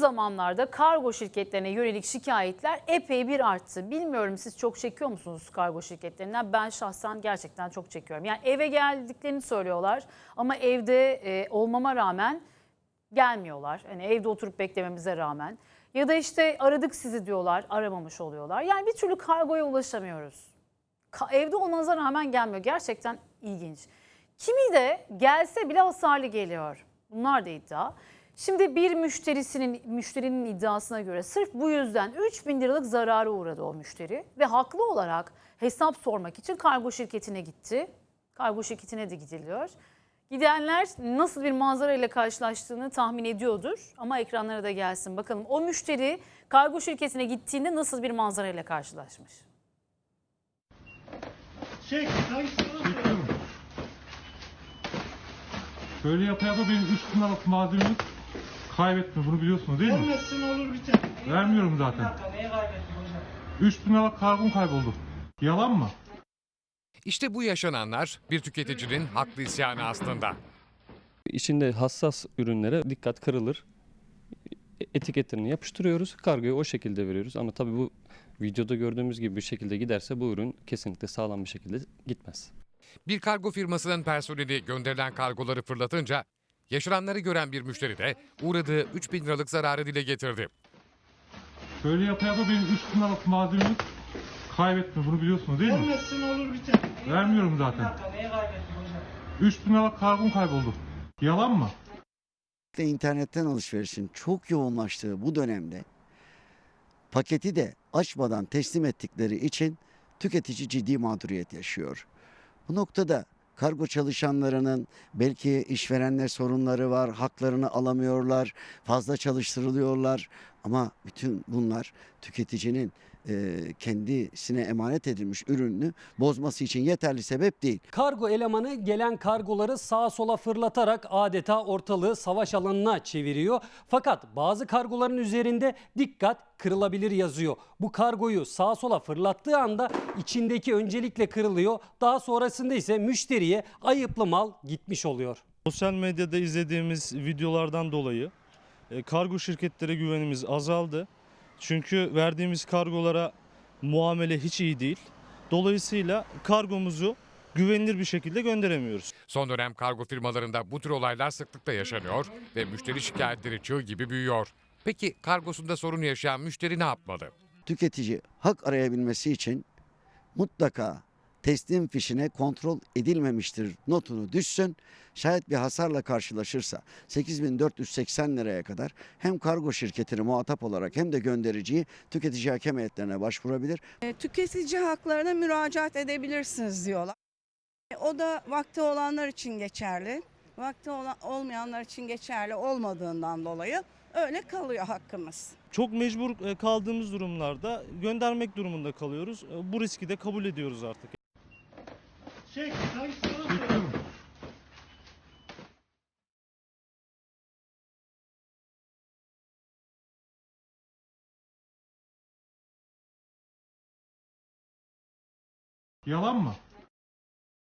zamanlarda kargo şirketlerine yönelik şikayetler epey bir arttı. Bilmiyorum siz çok çekiyor musunuz kargo şirketlerinden? Ben şahsen gerçekten çok çekiyorum. Yani eve geldiklerini söylüyorlar ama evde e, olmama rağmen gelmiyorlar. Hani evde oturup beklememize rağmen. Ya da işte aradık sizi diyorlar, aramamış oluyorlar. Yani bir türlü kargoya ulaşamıyoruz. Ka- evde olmanıza rağmen gelmiyor. Gerçekten ilginç. Kimi de gelse bile hasarlı geliyor. Bunlar da iddia. Şimdi bir müşterisinin müşterinin iddiasına göre sırf bu yüzden 3000 liralık zarara uğradı o müşteri ve haklı olarak hesap sormak için kargo şirketine gitti. Kargo şirketine de gidiliyor. Gidenler nasıl bir manzara ile karşılaştığını tahmin ediyordur ama ekranlara da gelsin. Bakalım o müşteri kargo şirketine gittiğinde nasıl bir manzara ile karşılaşmış. Çekiyorum. Böyle yapa yapa benim 3 bin liralık malzememi kaybettim. Bunu biliyorsunuz değil mi? Vermezsin olur biter. Vermiyorum zaten. 3 bin liralık kargom kayboldu. Yalan mı? İşte bu yaşananlar bir tüketicinin haklı isyanı aslında. İçinde hassas ürünlere dikkat kırılır. Etiketlerini yapıştırıyoruz. Kargoyu o şekilde veriyoruz. Ama tabii bu videoda gördüğümüz gibi bir şekilde giderse bu ürün kesinlikle sağlam bir şekilde gitmez. Bir kargo firmasının personeli gönderilen kargoları fırlatınca yaşananları gören bir müşteri de uğradığı 3000 liralık zararı dile getirdi. Böyle yapa yapa benim 3 bin liralık malzememi kaybettim. Bunu biliyorsunuz değil mi? Vermezsin olur biter. Vermiyorum zaten. 3 bin liralık kargom kayboldu. Yalan mı? Özellikle internetten alışverişin çok yoğunlaştığı bu dönemde paketi de açmadan teslim ettikleri için tüketici ciddi mağduriyet yaşıyor. Bu noktada kargo çalışanlarının belki işverenler sorunları var, haklarını alamıyorlar, fazla çalıştırılıyorlar ama bütün bunlar tüketicinin e, kendisine emanet edilmiş ürününü bozması için yeterli sebep değil. Kargo elemanı gelen kargoları sağa sola fırlatarak adeta ortalığı savaş alanına çeviriyor. Fakat bazı kargoların üzerinde dikkat kırılabilir yazıyor. Bu kargoyu sağa sola fırlattığı anda içindeki öncelikle kırılıyor. Daha sonrasında ise müşteriye ayıplı mal gitmiş oluyor. Sosyal medyada izlediğimiz videolardan dolayı kargo şirketlere güvenimiz azaldı. Çünkü verdiğimiz kargolara muamele hiç iyi değil. Dolayısıyla kargomuzu güvenilir bir şekilde gönderemiyoruz. Son dönem kargo firmalarında bu tür olaylar sıklıkla yaşanıyor ve müşteri şikayetleri çığ gibi büyüyor. Peki kargosunda sorun yaşayan müşteri ne yapmalı? tüketici hak arayabilmesi için mutlaka teslim fişine kontrol edilmemiştir notunu düşsün. Şayet bir hasarla karşılaşırsa 8480 liraya kadar hem kargo şirketini muhatap olarak hem de göndericiyi tüketici hakem heyetlerine başvurabilir. E, tüketici haklarına müracaat edebilirsiniz diyorlar. E, O da vakti olanlar için geçerli. Vakti olan, olmayanlar için geçerli olmadığından dolayı öyle kalıyor hakkımız. Çok mecbur e, kaldığımız durumlarda göndermek durumunda kalıyoruz. E, Bu riski de kabul ediyoruz artık. Çek, hangisini Çekiyorum. Yalan mı?